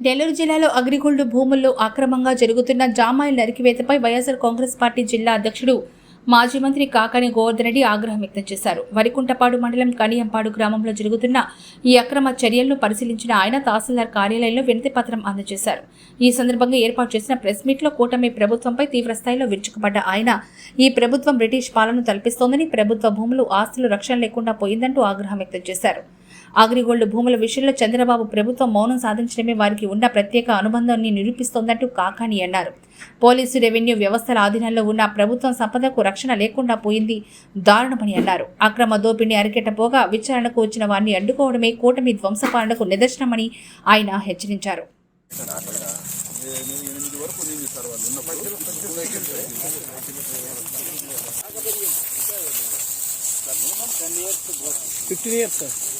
నెల్లూరు జిల్లాలో అగ్రిగోల్డ్ భూముల్లో అక్రమంగా జరుగుతున్న జామాయిల నరికివేతపై వైఎస్ఆర్ కాంగ్రెస్ పార్టీ జిల్లా అధ్యక్షుడు మాజీ మంత్రి కాకాని గోవర్ధన్ రెడ్డి ఆగ్రహం వ్యక్తం చేశారు. వరికుంటపాడు మండలం కనియంపాడు గ్రామంలో జరుగుతున్న ఈ అక్రమ చర్యలను పరిశీలించిన ఆయన తహసీల్దార్ కార్యాలయంలో వినతి పత్రం అందజేశారు. ఈ సందర్భంగా ఏర్పాటు చేసిన ప్రెస్ మీట్లో కూటమి ప్రభుత్వంపై తీవ్రస్థాయిలో విరుచుకుపడ్డ ఆయన ఈ ప్రభుత్వం బ్రిటిష్ పాలన తలపిస్తోందని ప్రభుత్వ భూములు ఆస్తులు రక్షణ లేకుండా పోయిందంటూ ఆగ్రహం వ్యక్తం చేశారు. అగ్రిగోల్డ్ భూముల విషయంలో చంద్రబాబు ప్రభుత్వం మౌనం సాధించడమే వారికి ఉన్న ప్రత్యేక అనుబంధాన్ని నిరూపిస్తోందంటూ కాకాని అన్నారు. పోలీసు రెవెన్యూ వ్యవస్థల ఆధీనంలో ఉన్న ప్రభుత్వం సంపదకు రక్షణ లేకుండా పోయింది దారుణమని అన్నారు. అక్రమ దోపిడిని అరికెట్టపోగా విచారణకు వచ్చిన వారిని అడ్డుకోవడమే కూటమి ధ్వంసపాలనకు నిదర్శనమని ఆయన హెచ్చరించారు. ఫిఫ్టీన్ ఇయర్స్ సార్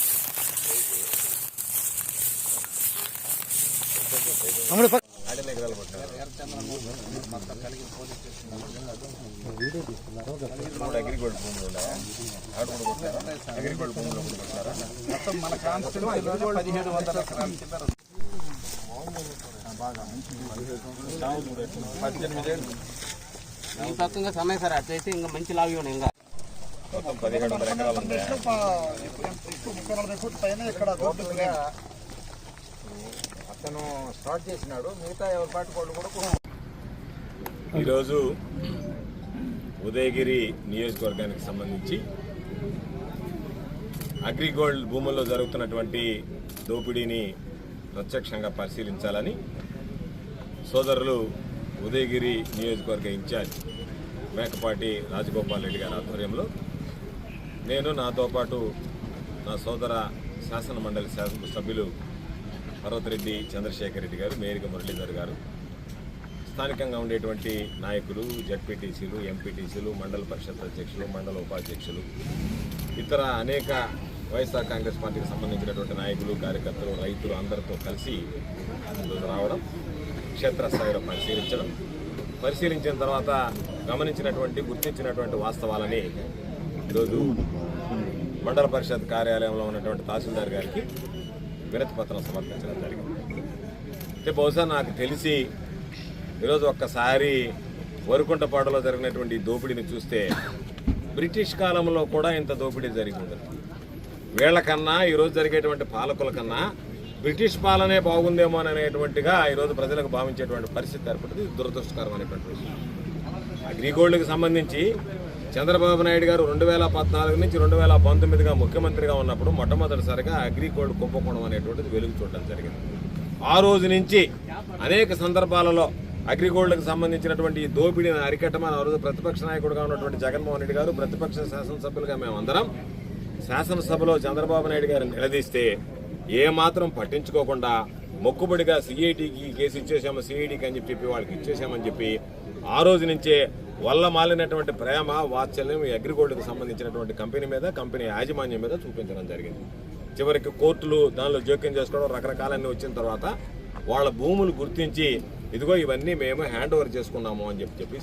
మూడు అగ్రిగోల్డ్ భూములు ఉన్నాయా ఆడ కూడా కొట్టారా అగ్రిగోల్డ్ భూములు కూడా కొట్టారా మొత్తం మన కాన్స్టిట్యూన్సీలో పదిహేడు వందల ఎకరాల చిల్లర పద్దెనిమిది ఏళ్ళు ఈ పక్కంగా సమయం సార్ అట్లయితే ఇంకా మంచి లాభం ఉన్నాయి ఇంకా మొత్తం పదిహేడు వందల ఎకరాలు తను స్టార్ట్ చేసినాడు. మిగతా ఎవరి పాటు వాళ్ళు కూడా ఈరోజు ఉదయగిరి నియోజకవర్గానికి సంబంధించి అగ్రిగోల్డ్ భూముల్లో జరుగుతున్నటువంటి దోపిడీని ప్రత్యక్షంగా పరిశీలించాలని సోదరులు ఉదయగిరి నియోజకవర్గ ఇన్ఛార్జ్ మేకపాటి రాజగోపాల్ రెడ్డి గారి ఆధ్వర్యంలో నేను నాతో పాటు నా సోదర శాసన మండలి శాసన సభ్యులు పర్వతరెడ్డి చంద్రశేఖర్ రెడ్డి గారు మేరిక మురళీధర్ గారు. స్థానికంగా ఉండేటువంటి నాయకులు జడ్పీటీసీలు ఎంపీటీసీలు మండల పరిషత్ అధ్యక్షులు మండల ఉపాధ్యక్షులు ఇతర అనేక వైఎస్ఆర్ కాంగ్రెస్ పార్టీకి సంబంధించినటువంటి నాయకులు కార్యకర్తలు రైతులు అందరితో కలిసి రావడం క్షేత్రస్థాయిలో పరిశీలించడం పరిశీలించిన తర్వాత గమనించినటువంటి గుర్తించినటువంటి వాస్తవాలని ఈరోజు మండల పరిషత్ కార్యాలయంలో ఉన్నటువంటి తహసీల్దార్ గారికి వినతి పత్రం సమర్పించడం జరిగింది. అంటే బహుశా నాకు తెలిసి ఈరోజు ఒక్కసారి వరుకుంటపాడులో జరిగినటువంటి దోపిడీని చూస్తే బ్రిటిష్ కాలంలో కూడా ఇంత దోపిడీ జరిగింది వీళ్ళకన్నా ఈరోజు జరిగేటువంటి పాలకుల కన్నా బ్రిటిష్ పాలనే బాగుందేమో అనేటువంటిగా ఈరోజు ప్రజలకు భావించేటువంటి పరిస్థితి ఏర్పడింది. దురదృష్టకరం అనేటువంటి విషయం. అగ్రిగోల్డ్కి సంబంధించి చంద్రబాబు నాయుడు గారు రెండు వేల పద్నాలుగు నుంచి రెండు వేల పంతొమ్మిదిగా ముఖ్యమంత్రిగా ఉన్నప్పుడు మొట్టమొదటిసారిగా అగ్రిగోల్డ్ కుంభకోణం అనేటువంటిది వెలుగు చూడడం జరిగింది. ఆ రోజు నుంచి అనేక సందర్భాలలో అగ్రిగోల్డ్కి సంబంధించినటువంటి ఈ దోపిడీని అరికట్టమని ఆ రోజు ప్రతిపక్ష నాయకుడుగా ఉన్నటువంటి జగన్మోహన్ రెడ్డి గారు ప్రతిపక్ష శాసనసభ్యులుగా మేమందరం శాసనసభలో చంద్రబాబు నాయుడు గారు నిలదీస్తే ఏ మాత్రం పట్టించుకోకుండా మొక్కుబడిగా సిఐటికి కేసు ఇచ్చేసాము సిఐడికి అని చెప్పి వాళ్ళకి ఇచ్చేసామని చెప్పి ఆ రోజు నుంచే వల్ల మాలినటువంటి ప్రేమ వాత్సల్యం అగ్రిగోల్డ్కి సంబంధించినటువంటి కంపెనీ మీద కంపెనీ యాజమాన్యం మీద చూపించడం జరిగింది. చివరికి కోర్టులు దానిలో జోక్యం చేసుకోవడం రకరకాలన్నీ వచ్చిన తర్వాత వాళ్ళ భూములు గుర్తించి ఇదిగో ఇవన్నీ మేము హ్యాండ్ ఓవర్ చేసుకున్నాము అని చెప్పి చెప్పి